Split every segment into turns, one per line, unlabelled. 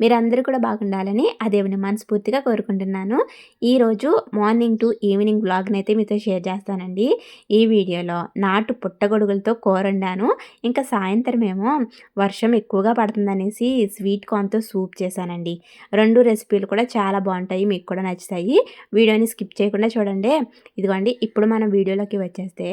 మీరందరూ కూడా బాగుండాలని ఆ దేవుని మనస్ఫూర్తిగా కోరుకుంటున్నాను. ఈరోజు మార్నింగ్ టు ఈవినింగ్ బ్లాగ్ని అయితే మీతో షేర్ చేస్తానండి. ఈ వీడియోలో నాటు పుట్టగొడుగులతో కూర వండాను ఇంకా సాయంత్రం ఏమో వర్షం ఎక్కువగా పడుతుందనేసి స్వీట్ కార్న్తో సూప్ చేశానండి. రెండు రెసిపీలు కూడా చాలా బాగుంటాయి మీకు కూడా నచ్చుతాయి. వీడియోని స్కిప్ చేయకుండా చూడండి. ఇదిగోండి ఇప్పుడు మనం వీడియోలోకి వచ్చేస్తే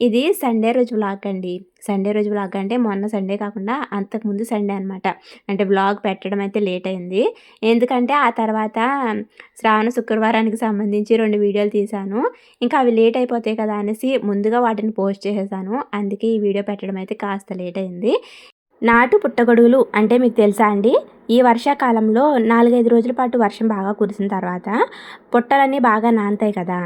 ఇది సండే రోజు బ్లాగ్ అండి. సండే రోజు బ్లాగ్ అంటే మొన్న సండే కాకుండా అంతకుముందు సండే అనమాట అంటే బ్లాగ్ పెట్టడం అయితే లేట్ అయింది ఎందుకంటే ఆ తర్వాత శ్రావణ శుక్రవారానికి సంబంధించి రెండు వీడియోలు తీశాను. ఇంకా అవి లేట్ అయిపోతాయి కదా అనేసి ముందుగా వాటిని పోస్ట్ చేసేసాను. అందుకే ఈ వీడియో పెట్టడం అయితే కాస్త లేట్ అయింది నాటు పుట్టగొడుగులు అంటే మీకు తెలుసా అండి? ఈ వర్షాకాలంలో నాలుగైదు రోజుల పాటు వర్షం బాగా కురిసిన తర్వాత పుట్టలన్నీ బాగా నానతాయి కదా.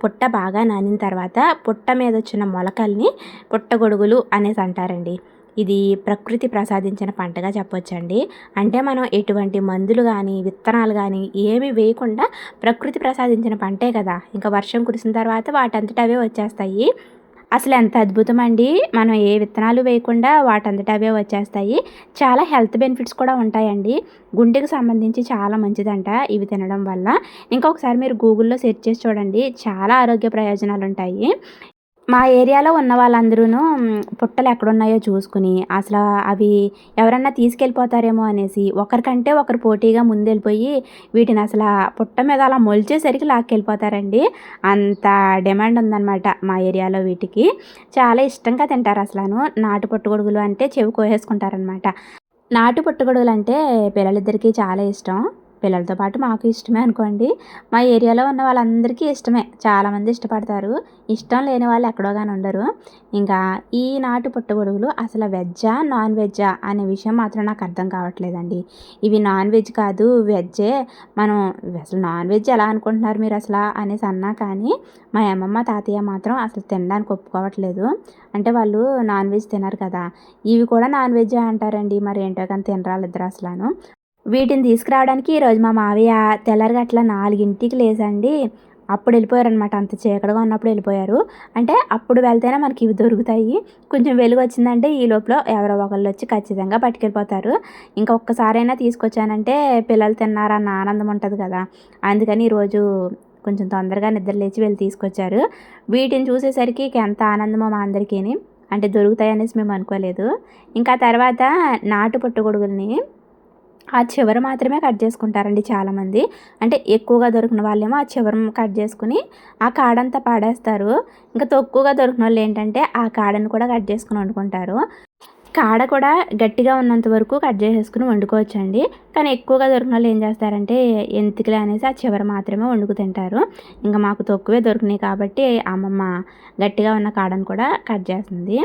పుట్ట బాగా నానిన తర్వాత పుట్ట మీద వచ్చిన మొలకల్ని పుట్టగొడుగులు అనేసి అంటారండి. ఇది ప్రకృతి ప్రసాదించిన పంటగా చెప్పొచ్చండి. అంటే మనం ఎటువంటి మందులు కానీ విత్తనాలు కానీ ఏమి వేయకుండా ప్రకృతి ప్రసాదించిన పంటే కదా. ఇంకా వర్షం కురిసిన తర్వాత వాటంతటా అవే వచ్చేస్తాయి. అసలు ఎంత అద్భుతం అండి మనం ఏ విత్తనాలు వేయకుండా వాటంతటా అవే వచ్చేస్తాయి. చాలా హెల్త్ బెనిఫిట్స్ కూడా ఉంటాయండి. గుండెకి సంబంధించి చాలా మంచిదంట ఇవి తినడం వల్ల. ఇంకొకసారి మీరు గూగుల్లో సెర్చ్ చేసి చూడండి. చాలా ఆరోగ్య ప్రయోజనాలు ఉంటాయి మా ఏరియాలో ఉన్న వాళ్ళందరూ పుట్టలు ఎక్కడున్నాయో చూసుకుని అసలు అవి ఎవరన్నా తీసుకెళ్ళిపోతారేమో అనేసి ఒకరికంటే ఒకరు పోటీగా ముందెళ్ళిపోయి వీటిని అసలు పుట్ట మీద అలా మొలిచేసరికి లాక్కెళ్ళిపోతారండి. అంత డిమాండ్ ఉందన్నమాట మా ఏరియాలో వీటికి. చాలా ఇష్టంగా తింటారు అసలు నాటు పుట్టగొడుగులు అంటే చెవి కోసేసుకుంటారనమాట నాటు పుట్టగొడుగులు అంటే పిల్లలిద్దరికీ చాలా ఇష్టం. పిల్లలతో పాటు మాకు ఇష్టమే అనుకోండి. మా ఏరియాలో ఉన్న వాళ్ళందరికీ ఇష్టమే. చాలామంది ఇష్టపడతారు. ఇష్టం లేని వాళ్ళు ఎక్కడో కానీ ఉండరు. ఇంకా ఈ నాటు పుట్టగొడుగులు అసలు వెజ్జా నాన్ వెజ్జా అనే విషయం మాత్రం నాకు అర్థం కావట్లేదండి. ఇవి నాన్ వెజ్ కాదు వెజ్జే. మనం అసలు నాన్ వెజ్ ఎలా అనుకుంటున్నారు మీరు అసలు అనేసి అన్నా కానీ మా అమ్మమ్మ తాతయ్య మాత్రం అసలు తినడానికి ఒప్పుకోవట్లేదు. అంటే వాళ్ళు నాన్ వెజ్ తినరు కదా. ఇవి కూడా నాన్ వెజ్ అంటారండి. మరి ఏంటో కానీ తినరాలు ఇద్దరు అసలు వీటిని తీసుకురావడానికి ఈరోజు మా మావయ్య తెల్లరిగట్ల నాలుగింటికి లేసండి. అప్పుడు వెళ్ళిపోయారనమాట అంత చీకటిగా ఉన్నప్పుడు వెళ్ళిపోయారు. అంటే అప్పుడు వెళ్తేనే మనకి ఇవి దొరుకుతాయి. కొంచెం వెలుగు వచ్చిందంటే ఈ లోపల ఎవరో ఒకళ్ళు వచ్చి ఖచ్చితంగా పట్టుకెళ్ళిపోతారు. ఇంకా ఒక్కసారైనా తీసుకొచ్చానంటే పిల్లలు తిన్నారన్న ఆనందం ఉంటుంది కదా. అందుకని ఈరోజు కొంచెం తొందరగా నిద్ర లేచి వెళ్ళి తీసుకొచ్చారు. వీటిని చూసేసరికి ఎంత ఆనందమో మా అందరికీ అంటే దొరుకుతాయి అనేసి మేము అనుకోలేదు. ఇంకా తర్వాత నాటు పుట్టగొడుగుల్ని ఆ చివర మాత్రమే కట్ చేసుకుంటారండి చాలామంది. అంటే ఎక్కువగా దొరికిన వాళ్ళేమో ఆ చివర కట్ చేసుకుని ఆ కాడంతా పాడేస్తారు. ఇంకా తక్కువగా దొరికిన వాళ్ళు ఏంటంటే ఆ కాడను కూడా కట్ చేసుకుని వండుకుంటారు. కాడ కూడా గట్టిగా ఉన్నంత వరకు కట్ చేసేసుకుని వండుకోవచ్చండి. కానీ ఎక్కువగా దొరికిన వాళ్ళు ఏం చేస్తారంటే ఎంతికలే అనేసి ఆ చివర మాత్రమే వండుకు తింటారు. ఇంకా మాకు తక్కువే దొరికినాయి కాబట్టి అమ్మమ్మ గట్టిగా ఉన్న కాడను కూడా కట్ చేస్తుంది.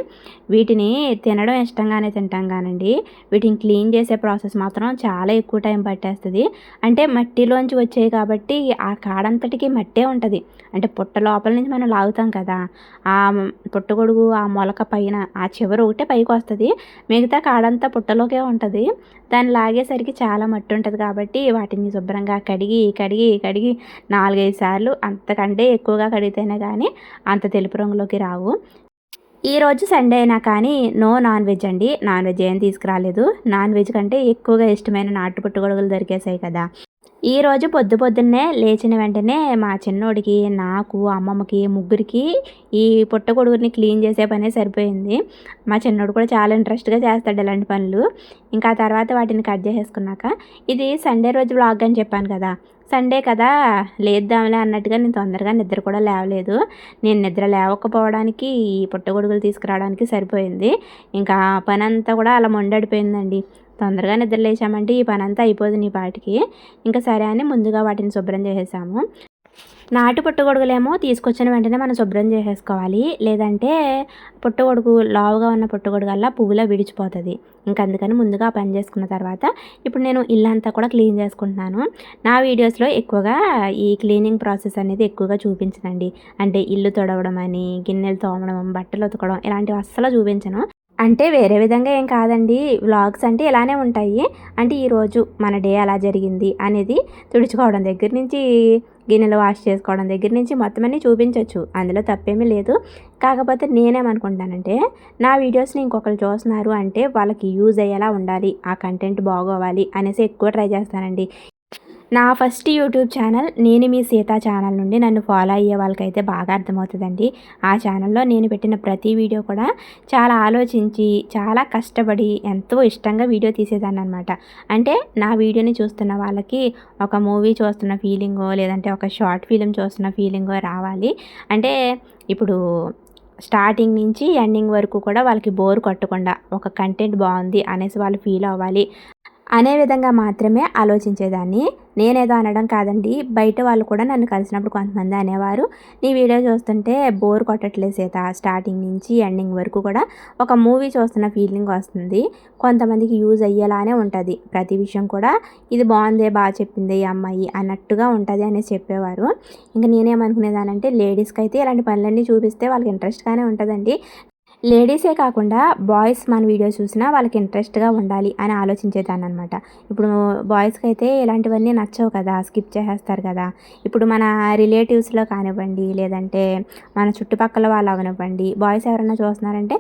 వీటిని తినడం ఇష్టంగానే తింటాం కానండి. వీటిని క్లీన్ చేసే ప్రాసెస్ మాత్రం చాలా ఎక్కువ టైం పట్టేస్తుంది. అంటే మట్టిలోంచి వచ్చాయి కాబట్టి ఆ కాడంతటికి మట్టే ఉంటుంది. అంటే పుట్ట లోపల నుంచి మనం లాగుతాం కదా ఆ పుట్టగొడుగు ఆ మొలక పైన ఆ చివర ఒకటే పైకి వస్తుంది. మిగతా కాడంతా పుట్టలోకే ఉంటుంది. దాన్ని లాగేసరికి చాలా చాలా మట్టి ఉంటుంది కాబట్టి వాటిని శుభ్రంగా కడిగి కడిగి కడిగి నాలుగైదు సార్లు అంతకంటే ఎక్కువగా కడిగితేనే కానీ అంత తెలుపు రంగులోకి రావు. ఈరోజు సండే అయినా కానీ నో నాన్ వెజ్ అండి. నాన్ వెజ్ ఏం తీసుకురాలేదు. నాన్ వెజ్ కంటే ఎక్కువగా ఇష్టమైన నాటు పుట్టుగొడుగులు దొరికేసాయి కదా. ఈరోజు పొద్దు పొద్దున్నే లేచిన వెంటనే మా చిన్నోడికి నాకు అమ్మమ్మకి ముగ్గురికి ఈ పుట్టగొడుగుని క్లీన్ చేసే పనే సరిపోయింది. మా చిన్నోడు కూడా చాలా ఇంట్రెస్ట్గా చేస్తాడు ఇలాంటి పనులు. ఇంకా తర్వాత వాటిని కట్ చేసేసుకున్నాక ఇది సండే రోజు వ్లాగ్ అని చెప్పాను కదా సండే కదా లేద్దాంలే అన్నట్టుగా నేను తొందరగా నిద్ర కూడా లేవలేదు. నేను నిద్ర లేవకపోవడానికి ఈ పుట్టగొడుగులు తీసుకురావడానికి సరిపోయింది. ఇంకా పని అంతా కూడా అలా మొండడిపోయిందండి. తొందరగా నిద్ర లేచామంటే ఈ పని అంతా అయిపోదు నీ పాటికి. ఇంకా సరే అని ముందుగా వాటిని శుభ్రం చేసేసాము. నాటు పుట్టగొడుగులేమో తీసుకొచ్చిన వెంటనే మనం శుభ్రం చేసేసుకోవాలి. లేదంటే పుట్టగొడుగు లావుగా ఉన్న పుట్టగొడుగల్లా పువ్వులా విడిచిపోతుంది. ఇంకా అందుకని ముందుగా పని చేసుకున్న తర్వాత ఇప్పుడు నేను ఇల్లంతా కూడా క్లీన్ చేసుకుంటున్నాను. నా వీడియోస్లో ఎక్కువగా ఈ క్లీనింగ్ ప్రాసెస్ అనేది ఎక్కువగా చూపించనండి. అంటే ఇల్లు తొడవడం అని గిన్నెలు తోమడం బట్టలు ఉతకడం ఇలాంటివి అస్సలు చూపించను. అంటే వేరే విధంగా ఏం కాదండి. వ్లాగ్స్ అంటే ఇలానే ఉంటాయి. అంటే ఈరోజు మన డే అలా జరిగింది అనేది తుడుచుకోవడం దగ్గర నుంచి గిన్నెలు వాష్ చేసుకోవడం దగ్గర నుంచి మొత్తం అన్నీ చూపించవచ్చు అందులో తప్పేమీ లేదు. కాకపోతే నేనేమనుకుంటానంటే నా వీడియోస్ని ఇంకొకరు చూస్తున్నారు అంటే వాళ్ళకి యూజ్ అయ్యేలా ఉండాలి. ఆ కంటెంట్ బాగోవాలి అనేసి ఎక్కువ ట్రై చేస్తానండి. నా ఫస్ట్ యూట్యూబ్ ఛానల్ నేను మీ సీత ఛానల్ నుండి నన్ను ఫాలో అయ్యే వాళ్ళకైతే బాగా అర్థమవుతుందండి. ఆ ఛానల్లో నేను పెట్టిన ప్రతి వీడియో కూడా చాలా ఆలోచించి చాలా కష్టపడి ఎంతో ఇష్టంగా వీడియో తీసేదాన్ని అనమాట అంటే నా వీడియోని చూస్తున్న వాళ్ళకి ఒక మూవీ చూస్తున్న ఫీలింగో లేదంటే ఒక షార్ట్ ఫిలిం చూస్తున్న ఫీలింగో రావాలి. అంటే ఇప్పుడు స్టార్టింగ్ నుంచి ఎండింగ్ వరకు కూడా వాళ్ళకి బోర్ కొట్టకుండా ఒక కంటెంట్ బాగుంది అనేసి వాళ్ళు ఫీల్ అవ్వాలి. అనే విధంగా మాత్రమే ఆలోచించేదాన్ని. నేనేదో అనడం కాదండి. బయట వాళ్ళు కూడా నన్ను కలిసినప్పుడు కొంతమంది అనేవారు. నీ వీడియో చూస్తుంటే బోర్ కొట్టట్లేదు సీత స్టార్టింగ్ నుంచి ఎండింగ్ వరకు కూడా ఒక మూవీ చూస్తున్న ఫీలింగ్ వస్తుంది. కొంతమందికి యూజ్ అయ్యేలానే ఉంటుంది. ప్రతి విషయం కూడా ఇది బాగుందే బాగా చెప్పింది ఈ అమ్మాయి అన్నట్టుగా ఉంటుంది అనేసి చెప్పేవారు. ఇంకా నేనేమనుకునేదానంటే లేడీస్కి అయితే ఇలాంటి పనులన్నీ చూపిస్తే వాళ్ళకి ఇంట్రెస్ట్గానే ఉంటుందండి. లేడీసే కాకుండా బాయ్స్ మన వీడియో చూసినా వాళ్ళకి ఇంట్రెస్ట్గా ఉండాలి అని ఆలోచించేదాన్ని అనమాట ఇప్పుడు బాయ్స్కి అయితే ఇలాంటివన్నీ నచ్చవు కదా స్కిప్ చేసేస్తారు కదా. ఇప్పుడు మన రిలేటివ్స్లో కానివ్వండి లేదంటే మన చుట్టుపక్కల వాళ్ళు అవనివ్వండి బాయ్స్ ఎవరైనా చూస్తున్నారంటే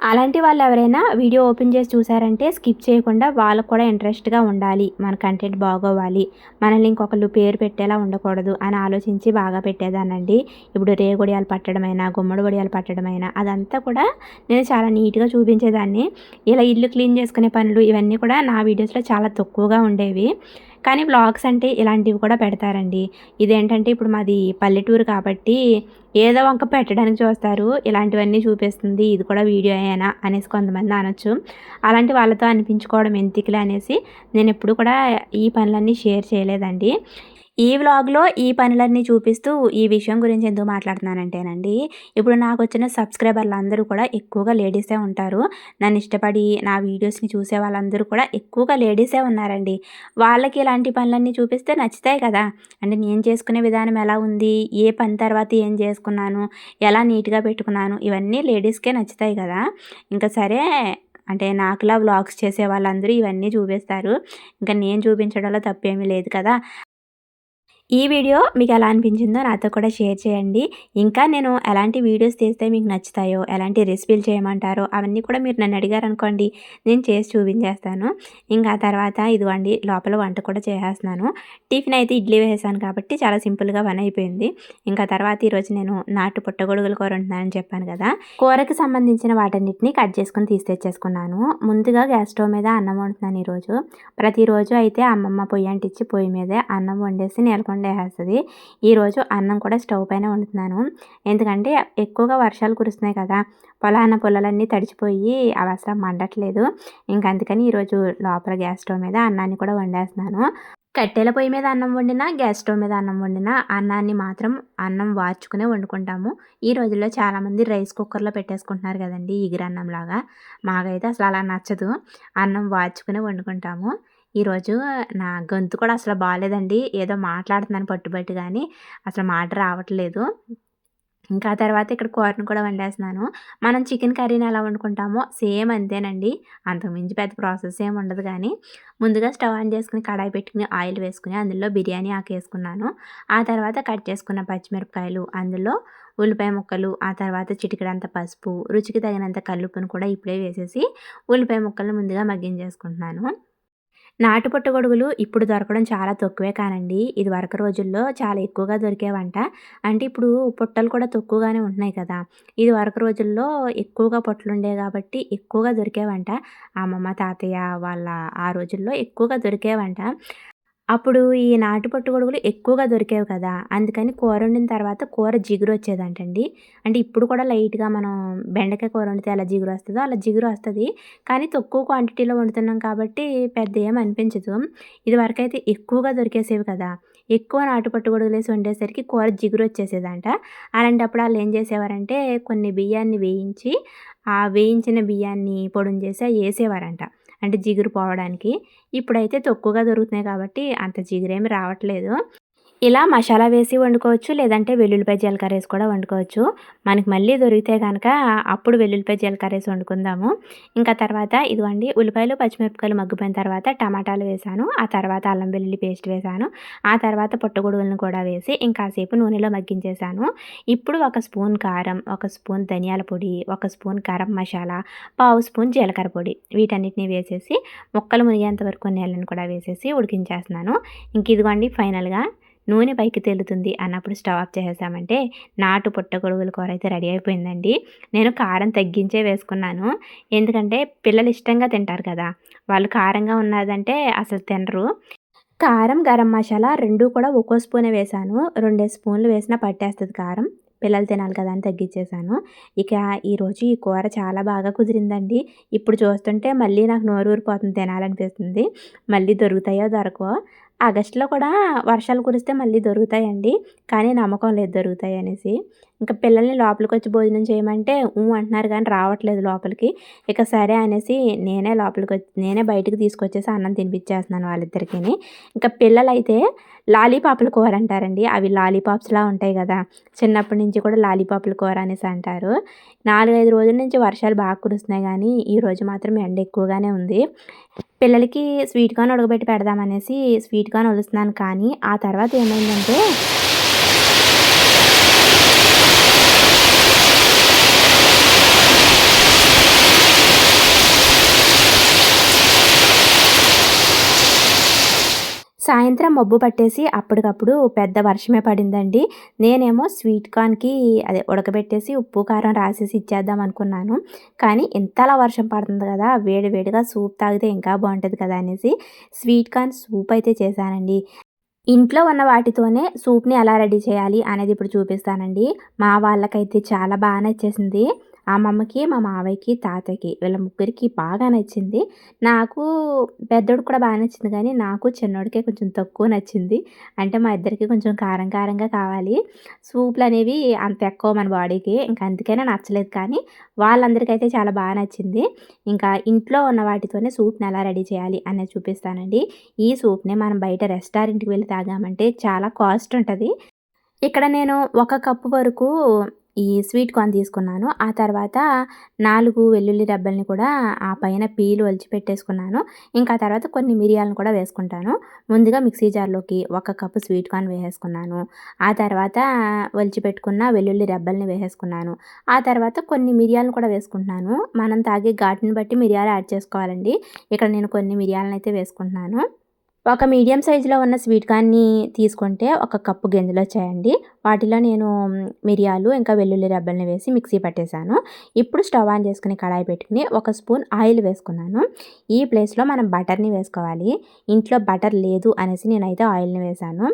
అలాంటి వాళ్ళు ఎవరైనా వీడియో ఓపెన్ చేసి చూసారంటే స్కిప్ చేయకుండా వాళ్ళకు కూడా ఇంట్రెస్ట్గా ఉండాలి. మన కంటెంట్ బాగోవాలి. మనల్ని ఇంకొకళ్ళు పేరు పెట్టేలా ఉండకూడదు అని ఆలోచించి బాగా పెట్టేదానండి ఇప్పుడు రేగొడియాలు పట్టడమైనా గుమ్మడి వడియాలు పట్టడమైనా అదంతా కూడా నేను చాలా నీట్గా చూపించేదాన్ని. ఇలా ఇల్లు క్లీన్ చేసుకునే పనులు ఇవన్నీ కూడా నా వీడియోస్లో చాలా తక్కువగా ఉండేవి. కానీ బ్లాగ్స్ అంటే ఇలాంటివి కూడా పెడతారండి. ఇదేంటంటే ఇప్పుడు మాది పల్లెటూరు కాబట్టి ఏదో వంక పెట్టడానికి చూస్తారు. ఇలాంటివన్నీ చూపిస్తుంది. ఇది కూడా వీడియో అయినా అనేసి కొంతమంది అనొచ్చు. అలాంటి వాళ్ళతో అనిపించుకోవడం ఎందుకులే అనేసి నేను ఎప్పుడు కూడా ఈ పనులన్నీ షేర్ చేయలేదండి. ఈ వ్లాగ్లో ఈ పనులన్నీ చూపిస్తూ ఈ విషయం గురించి ఎందుకు మాట్లాడుతున్నానంటేనండి ఇప్పుడు నాకు వచ్చిన సబ్స్క్రైబర్లు అందరూ కూడా ఎక్కువగా లేడీసే ఉంటారు. నన్ను ఇష్టపడి నా వీడియోస్ని చూసే వాళ్ళందరూ కూడా ఎక్కువగా లేడీసే ఉన్నారండి. వాళ్ళకి ఇలాంటి పనులన్నీ చూపిస్తే నచ్చుతాయి కదా. అంటే నేను చేసుకునే విధానం ఎలా ఉంది? ఏ పని తర్వాత ఏం చేసుకున్నాను? ఎలా నీట్గా పెట్టుకున్నాను? ఇవన్నీ లేడీస్కే నచ్చుతాయి కదా. ఇంకా సరే అంటే నాకులా వ్లాగ్స్ చేసే వాళ్ళందరూ ఇవన్నీ చూపిస్తారు. ఇంకా నేను చూపించడంలో తప్పేమీ లేదు కదా. ఈ వీడియో మీకు ఎలా అనిపించిందో నాతో కూడా షేర్ చేయండి. ఇంకా నేను ఎలాంటి వీడియోస్ తీస్తే మీకు నచ్చుతాయో ఎలాంటి రెసిపీలు చేయమంటారో అవన్నీ కూడా మీరు నన్ను అడిగారు అనుకోండి. నేను చేసి చూపించేస్తాను. ఇంకా తర్వాత ఇదిగోండి లోపల వంట కూడా చేసేస్తున్నాను. టిఫిన్ అయితే ఇడ్లీ వేసాను కాబట్టి చాలా సింపుల్గా పని అయిపోయింది. ఇంకా తర్వాత ఈరోజు నేను నాటు పుట్టగొడుగులు కూర ఉంటున్నానని చెప్పాను కదా. కూరకి సంబంధించిన వాటన్నిటిని కట్ చేసుకొని తీసి ముందుగా గ్యాస్ స్టవ్ మీద అన్నం వండుతున్నాను ఈరోజు. ప్రతిరోజు అయితే అమ్మమ్మ పొయ్యి అంటించి పొయ్యి మీదే అన్నం వండేసి నేలకొని వండేస్తుంది ఈరోజు అన్నం కూడా స్టవ్ పైన వండుతున్నాను. ఎందుకంటే ఎక్కువగా వర్షాలు కురుస్తున్నాయి కదా పొలాన పొలాలన్నీ తడిచిపోయి అవసరం మండట్లేదు. ఇంకందుకని ఈరోజు లోపల గ్యాస్ స్టవ్ మీద అన్నాన్ని కూడా వండేస్తున్నాను. కట్టెల పొయ్యి మీద అన్నం వండినా గ్యాస్ స్టవ్ మీద అన్నం వండినా అన్నాన్ని మాత్రం అన్నం వార్చుకునే వండుకుంటాము. ఈ రోజుల్లో చాలామంది రైస్ కుక్కర్లో పెట్టేసుకుంటున్నారు కదండి లాగా మాకైతే అసలు అలా నచ్చదు. అన్నం వార్చుకునే వండుకుంటాము. ఈరోజు నా గొంతు కూడా అసలు బాగాలేదండి ఏదో మాట్లాడుతున్నాను పట్టుబట్టి కానీ అసలు మాట రావట్లేదు. ఇంకా తర్వాత ఇక్కడ కూరను కూడా వండేస్తున్నాను. మనం చికెన్ కర్రీని ఎలా వండుకుంటామో సేమ్ అంతేనండి. అంతకుమించి పెద్ద ప్రాసెస్ ఏమి ఉండదు కానీ ముందుగా స్టవ్ ఆన్ చేసుకుని కడాయి పెట్టుకుని ఆయిల్ వేసుకుని అందులో బిర్యానీ ఆకు వేసుకున్నాను ఆ తర్వాత కట్ చేసుకున్న పచ్చిమిరపకాయలు అందులో ఉల్లిపాయ ముక్కలు ఆ తర్వాత చిటికడంత పసుపు రుచికి తగినంత కల్లుపును కూడా ఇప్పుడే వేసేసి ఉల్లిపాయ ముక్కలను ముందుగా మగ్గించేసుకుంటున్నాను. నాటు పుట్టగొడుగులు ఇప్పుడు దొరకడం చాలా తక్కువే కానండి. ఇది వరకు రోజుల్లో చాలా ఎక్కువగా దొరికేవంట. అంటే ఇప్పుడు పుట్టలు కూడా తక్కువగానే ఉంటున్నాయి కదా. ఇది వరకు రోజుల్లో ఎక్కువగా పొట్టలు ఉండే కాబట్టి ఎక్కువగా దొరికేవంట. అమ్మమ్మ తాతయ్య వాళ్ళ ఆ రోజుల్లో ఎక్కువగా దొరికేవంట. అప్పుడు ఈ నాటు పట్టుగొడుగులు ఎక్కువగా దొరికేవి కదా. అందుకని కూర వండిన తర్వాత కూర జిగురు వచ్చేదంటండి. అంటే ఇప్పుడు కూడా లైట్గా మనం బెండకాయ కూర వండితే అలా జిగురు వస్తుందో అలా జిగురు వస్తుంది. కానీ తక్కువ క్వాంటిటీలో వండుతున్నాం కాబట్టి పెద్ద ఏం అనిపించదు. ఇది వరకైతే ఎక్కువగా దొరికేసేవి కదా. ఎక్కువ నాటు గొడుగులేసి వేసి వండేసరికి కూర జిగురు వచ్చేసేదంట. అలాంటప్పుడు వాళ్ళు ఏం చేసేవారంటే కొన్ని బియ్యాన్ని వేయించి ఆ వేయించిన బియ్యాన్ని పొడుం చేసి వేసేవారంట. అంటే జిగురు పోవడానికి. ఇప్పుడైతే తక్కువగా దొరుకుతున్నాయి కాబట్టి అంత జిగురేమి రావట్లేదు. ఇలా మసాలా వేసి వండుకోవచ్చు లేదంటే వెల్లుల్లిపాయ జీలకర్ర వేసి కూడా వండుకోవచ్చు. మనకి మళ్ళీ దొరికితే కనుక అప్పుడు వెల్లుల్లిపాయ జీలకర్ర వేసి వండుకుందాము. ఇంకా తర్వాత ఇదిగోండి ఉల్లిపాయలు పచ్చిమిరపకాయలు మగ్గిపోయిన తర్వాత టమాటాలు వేసాను. ఆ తర్వాత అల్లం వెల్లుల్లి పేస్ట్ వేసాను. ఆ తర్వాత పుట్టగొడుగులను కూడా వేసి ఇంకాసేపు నూనెలో మగ్గించేసాను. ఇప్పుడు ఒక స్పూన్ కారం ఒక స్పూన్ ధనియాల పొడి ఒక స్పూన్ గరం మసాలా పావు స్పూన్ జీలకర్ర పొడి వీటన్నిటిని వేసేసి ముక్కలు మునిగేంత వరకు నీళ్ళని కూడా వేసేసి ఉడికించేస్తున్నాను. ఇంక ఇదిగోండి ఫైనల్గా నూనె పైకి తేలుతుంది అన్నప్పుడు స్టవ్ ఆఫ్ చేసేసామంటే నాటు పుట్టగొడుగుల కూర అయితే రెడీ అయిపోయిందండి. నేను కారం తగ్గించే వేసుకున్నాను. ఎందుకంటే పిల్లలు ఇష్టంగా తింటారు కదా వాళ్ళు కారంగా ఉన్నదంటే అసలు తినరు. కారం గరం మసాలా రెండు కూడా ఒక్కో స్పూనే వేసాను. రెండే స్పూన్లు వేసినా పట్టేస్తుంది కారం. పిల్లలు తినాలి కదా అని తగ్గించేశాను ఇక ఈరోజు ఈ కూర చాలా బాగా కుదిరిందండి. ఇప్పుడు చూస్తుంటే మళ్ళీ నాకు నోరు ఊరిపోతుంది తినాలనిపిస్తుంది. మళ్ళీ దొరుకుతాయో దొరకవో ఆగస్టులో కూడా వర్షాలు కురిస్తే మళ్ళీ దొరుకుతాయండి. కానీ నమ్మకం లేదు దొరుకుతాయి అనేసి. ఇంకా పిల్లల్ని లోపలికి వచ్చి భోజనం చేయమంటే ఊ అంటున్నారు కానీ రావట్లేదు లోపలికి. ఇక సరే అనేసి నేనే లోపలికి వచ్చి నేనే బయటకు తీసుకొచ్చేసి అన్నం తినిపించేస్తున్నాను వాళ్ళిద్దరికి ఇంకా పిల్లలైతే లాలీపాపుల కూర అంటారండి. అవి లాలీపాప్స్లా ఉంటాయి కదా. చిన్నప్పటి నుంచి కూడా లాలీపాపుల కూర అనేసి అంటారు. నాలుగైదు రోజుల నుంచి వర్షాలు బాగా కురుస్తున్నాయి కానీ ఈరోజు మాత్రం ఎండ ఎక్కువగానే ఉంది. పిల్లలకి స్వీట్ కార్న్ ఉడకబెట్టి పెడదామనేసి స్వీట్ కార్న్ వలుస్తున్నాను కానీ ఆ తర్వాత ఏమైందంటే సాయంత్రం మబ్బు పట్టేసి అప్పటికప్పుడు పెద్ద వర్షమే పడిందండి. నేనేమో స్వీట్ కార్న్కి అదే ఉడకబెట్టేసి ఉప్పు కారం రాసేసి ఇచ్చేద్దాం అనుకున్నాను. కానీ ఇంతలా వర్షం పడుతుంది కదా వేడి వేడిగా సూప్ తాగితే ఇంకా బాగుంటుంది కదా అనేసి స్వీట్ కార్న్ సూప్ అయితే చేశానండి. ఇంట్లో ఉన్న వాటితోనే సూప్ని ఎలా రెడీ చేయాలి అనేది ఇప్పుడు చూపిస్తానండి. మా వాళ్ళకైతే చాలా బాగా నచ్చేసింది. అమ్మమ్మకి మా మావయ్యకి తాతయ్యకి వీళ్ళ ముగ్గురికి బాగా నచ్చింది. నాకు పెద్దోడికి కూడా బాగా నచ్చింది కానీ నాకు చిన్నోడికే కొంచెం తక్కువ నచ్చింది. అంటే మా ఇద్దరికి కొంచెం కారం కారంగా కావాలి. సూప్లు అనేవి అంత ఎక్కువ మన బాడీకి ఇంకా అందుకనే నచ్చలేదు కానీ వాళ్ళందరికైతే చాలా బాగా నచ్చింది. ఇంకా ఇంట్లో ఉన్న వాటితోనే సూప్ని ఎలా రెడీ చేయాలి అనేది చూపిస్తానండి. ఈ సూప్ని మనం బయట రెస్టారెంట్కి వెళ్ళి తాగామంటే చాలా కాస్ట్ ఉంటుంది. ఇక్కడ నేను ఒక కప్పు వరకు ఈ స్వీట్ కార్న్ తీసుకున్నాను. ఆ తర్వాత నాలుగు వెల్లుల్లి రబ్బల్ని కూడా ఆ పైన పీలు వలిచి పెట్టేసుకున్నాను. ఇంకా తర్వాత కొన్ని మిరియాలను కూడా వేసుకుంటాను. ముందుగా మిక్సీ జార్లోకి ఒక కప్పు స్వీట్ కార్న్ వేసేసుకున్నాను. ఆ తర్వాత వలిచి పెట్టుకున్న వెల్లుల్లి రబ్బల్ని వేసేసుకున్నాను. ఆ తర్వాత కొన్ని మిరియాలను కూడా వేసుకుంటున్నాను. మనం తాగే ఘాటుని బట్టి మిరియాలు యాడ్ చేసుకోవాలండి. ఇక్కడ నేను కొన్ని మిరియాలను అయితే వేసుకుంటున్నాను. ఒక మీడియం సైజులో ఉన్న స్వీట్ కార్న్ని తీసుకుంటే ఒక కప్పు గింజలు వచ్చాయండి వాటిలో నేను మిరియాలు ఇంకా వెల్లుల్లి రబ్బల్ని వేసి మిక్సీ పట్టేశాను. ఇప్పుడు స్టవ్ ఆన్ చేసుకుని కడాయి పెట్టుకుని ఒక స్పూన్ ఆయిల్ వేసుకున్నాను. ఈ ప్లేస్లో మనం బటర్ని వేసుకోవాలి. ఇంట్లో బటర్ లేదు అనేసి నేనైతే ఆయిల్ని వేశాను.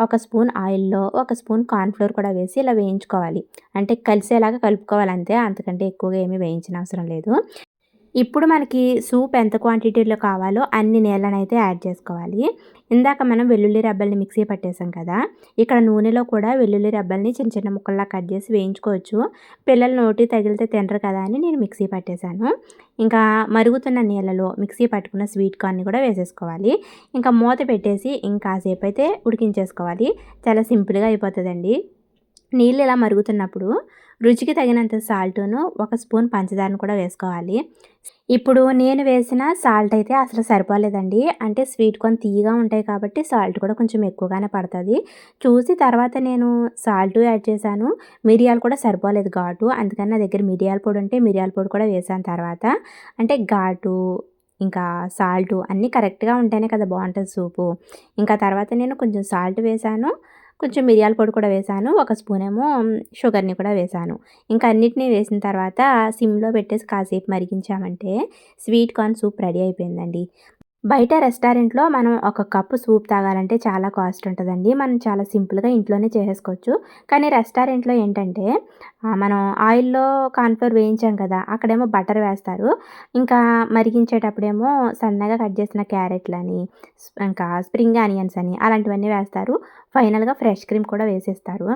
ఒక స్పూన్ ఆయిల్లో ఒక స్పూన్ కార్న్ఫ్లోర్ కూడా వేసి ఇలా వేయించుకోవాలి. అంటే కలిసేలాగా కలుపుకోవాలి అంతే అంతకంటే ఎక్కువగా ఏమీ వేయించిన అవసరం లేదు. ఇప్పుడు మనకి సూప్ ఎంత క్వాంటిటీలో కావాలో అన్ని నీళ్ళనైతే యాడ్ చేసుకోవాలి. ఇందాక మనం వెల్లుల్లి రబ్బల్ని మిక్సీ పట్టేసాం కదా ఇక్కడ నూనెలో కూడా వెల్లుల్లి రబ్బల్ని చిన్న చిన్న ముక్కల్లా కట్ చేసి వేయించుకోవచ్చు. పిల్లలు నోటి తగిలితే తినరు కదా అని నేను మిక్సీ పట్టేశాను ఇంకా మరుగుతున్న నీళ్ళలో మిక్సీ పట్టుకున్న స్వీట్ కార్న్ని కూడా వేసేసుకోవాలి. ఇంకా మూత పెట్టేసి ఇంకాసేపు అయితే ఉడికించేసుకోవాలి. చాలా సింపుల్గా అయిపోతుందండి. నీళ్ళు ఇలా మరుగుతున్నప్పుడు రుచికి తగినంత సాల్ట్ను ఒక స్పూన్ పంచదారను కూడా వేసుకోవాలి. ఇప్పుడు నేను వేసిన సాల్ట్ అయితే అసలు సరిపోలేదండి. అంటే స్వీట్ కొని తీయగా ఉంటాయి కాబట్టి సాల్ట్ కూడా కొంచెం ఎక్కువగానే పడుతుంది. చూసి తర్వాత నేను సాల్ట్ యాడ్ చేశాను. మిరియాలు కూడా సరిపోలేదు ఘాటు. అందుకని నా దగ్గర మిరియాల పొడి ఉంటే మిరియాల పొడి కూడా వేసాను తర్వాత. అంటే ఘాటు ఇంకా సాల్ట్ అన్నీ కరెక్ట్గా ఉంటేనే కదా బాగుంటుంది సూపు. ఇంకా తర్వాత నేను కొంచెం సాల్ట్ వేసాను. కొంచెం మిరియాల పొడి కూడా వేసాను ఒక స్పూన్ ఏమో షుగర్ని కూడా వేసాను. ఇంకా అన్నిటినీ వేసిన తర్వాత సిమ్లో పెట్టేసి కాసేపు మరిగించామంటే స్వీట్ కార్న్ సూప్ రెడీ అయిపోయిందండి. బయట రెస్టారెంట్లో మనం ఒక కప్పు సూప్ తాగాలంటే చాలా కాస్ట్ ఉంటుందండి. మనం చాలా సింపుల్గా ఇంట్లోనే చేసేసుకోవచ్చు. కానీ రెస్టారెంట్లో ఏంటంటే మనం ఆయిల్లో కాన్ఫ్లోర్ వేయించాం కదా అక్కడేమో బటర్ వేస్తారు. ఇంకా మరిగించేటప్పుడేమో సన్నగా కట్ చేసిన క్యారెట్లని ఇంకా స్ప్రింగ్ ఆనియన్స్ అని అలాంటివన్నీ వేస్తారు. ఫైనల్గా ఫ్రెష్ క్రీమ్ కూడా వేసేస్తారు.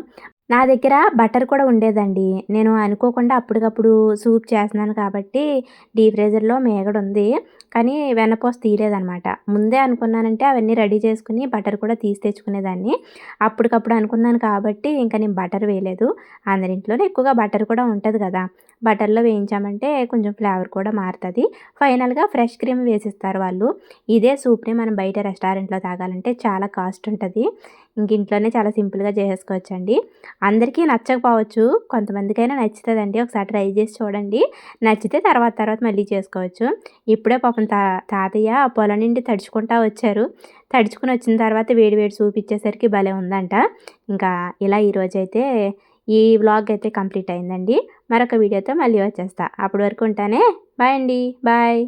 నా దగ్గర బటర్ కూడా ఉండేదండి. నేను అనుకోకుండా అప్పటికప్పుడు సూప్ చేస్తున్నాను కాబట్టి డీప్ ఫ్రీజర్లో మేగడ ఉంది. కానీ వెనపోసి తీయలేదనమాట ముందే అనుకున్నానంటే అవన్నీ రెడీ చేసుకుని బటర్ కూడా తీసి తెచ్చుకునేదాన్ని. అప్పటికప్పుడు అనుకున్నాను కాబట్టి ఇంకా నేను బటర్ వేయలేదు. అందరింట్లోనే ఎక్కువగా బటర్ కూడా ఉంటుంది కదా. బటర్లో వేయించామంటే కొంచెం ఫ్లేవర్ కూడా మారుతుంది. ఫైనల్గా ఫ్రెష్ క్రీమ్ వేసిస్తారు వాళ్ళు. ఇదే సూప్ని మనం బయట రెస్టారెంట్లో తాగాలంటే చాలా కాస్ట్ ఉంటుంది. ఇంక ఇంట్లోనే చాలా సింపుల్గా చేసేసుకోవచ్చండి. అందరికీ నచ్చకపోవచ్చు కొంతమందికైనా నచ్చుతుందండి. ఒకసారి ట్రై చేసి చూడండి. నచ్చితే తర్వాత తర్వాత మళ్ళీ చేసుకోవచ్చు. ఇప్పుడే పాపం తా తాతయ్య పొలం నుండి తడుచుకుంటా వచ్చారు. తడుచుకుని వచ్చిన తర్వాత వేడి వేడి సూప్ ఇచ్చేసరికి భలే ఉందంట. ఇంకా ఇలా ఈరోజైతే ఈ వ్లాగ్ అయితే కంప్లీట్ అయిందండి. మరొక వీడియోతో మళ్ళీ వచ్చేస్తా. అప్పటి వరకు ఉంటానే. బాయ్ అండి. బాయ్.